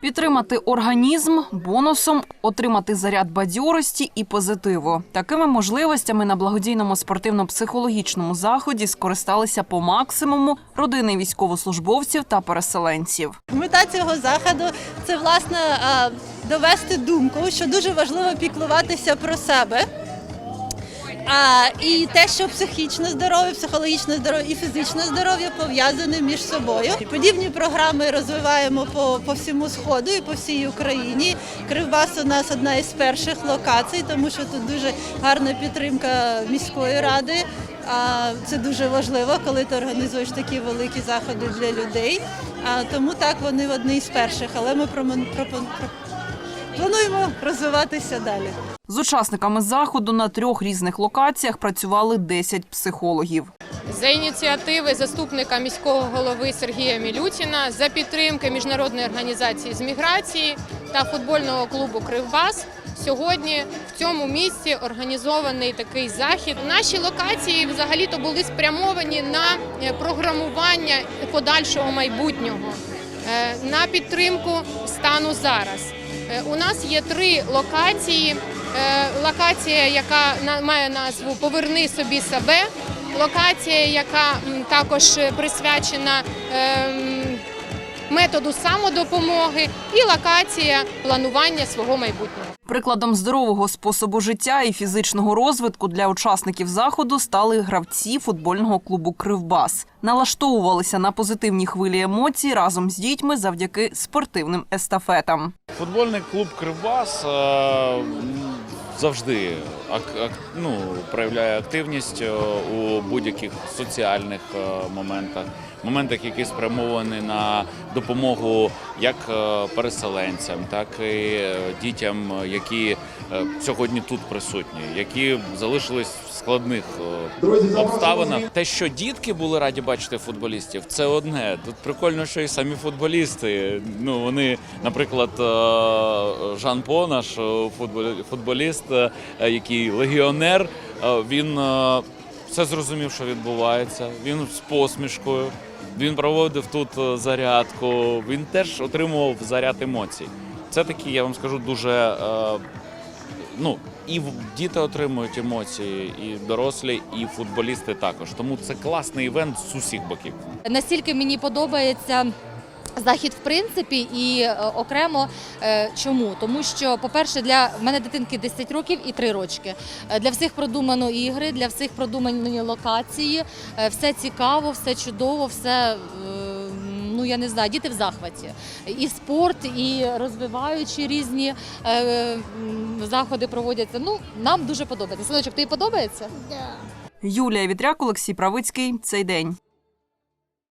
Підтримати організм бонусом, отримати заряд бадьорості і позитиву. Такими можливостями на благодійному спортивно-психологічному заході скористалися по максимуму родини військовослужбовців та переселенців. Мета цього заходу це власне довести думку, що дуже важливо піклуватися про себе. А, і те, що психічне здоров'я, психологічне здоров'я і фізичне здоров'я пов'язані між собою. Подібні програми розвиваємо по, по всьому сходу і по всій Україні. Кривбас у нас одна із перших локацій, тому що тут дуже гарна підтримка міської ради. А це дуже важливо, коли ти організуєш такі великі заходи для людей. А тому так вони одні із перших, але ми про- плануємо розвиватися далі. З учасниками заходу на трьох різних локаціях працювали 10 психологів. За ініціативи заступника міського голови Сергія Мілютіна, за підтримки міжнародної організації з міграції та футбольного клубу Кривбас. Сьогодні в цьому місці організований такий захід. Наші локації взагалі-то були спрямовані на е, програмування подальшого майбутнього, е, на підтримку стану зараз. Е, У нас є три локації. Е, Локація, яка має назву Поверни собі себе. Локація, яка також е, присвячена ем, методу самодопомоги, і локація планування свого майбутнього. Прикладом здорового способу життя і фізичного розвитку для учасників заходу стали гравці футбольного клубу Кривбас. Налаштовувалися на позитивні хвилі емоцій разом з дітьми завдяки спортивним естафетам. Футбольний клуб Кривбас е, завжди ак- ак- ну, проявляє активність е, у будь-яких соціальних е, моментах, моментах, які спрямовані на допомогу як е, переселенцям, так і дітям, які сьогодні тут присутні, які залишились в складних обставинах. Те, що дітки були раді бачити футболістів, це одне. Тут прикольно, що і самі футболісти. Ну вони, наприклад, Жан По, наш футболіст, який легіонер, е, він е, все зрозумів, що відбувається. Він з посмішкою. Він проводив тут е, зарядку. Він теж отримував заряд емоцій. Це такі, я вам скажу, дуже е, ну і діти отримують емоції, і дорослі, і футболісти також. Тому це класний івент з усіх боків. Настільки мені подобається. Захід, в принципі, і е, окремо е, чому? Тому що, по-перше, для мене дитинки 10 років і 3 рочки. Е, Для всіх продумано ігри, для всіх продумані локації. Все цікаво, все чудово, все. Ну я не знаю, діти в захваті. І спорт, і розвиваючі різні е, заходи проводяться. Ну нам дуже подобається. Синочок, тобі подобається? Юлія Вітряк, Олексій Правицький. Цей день.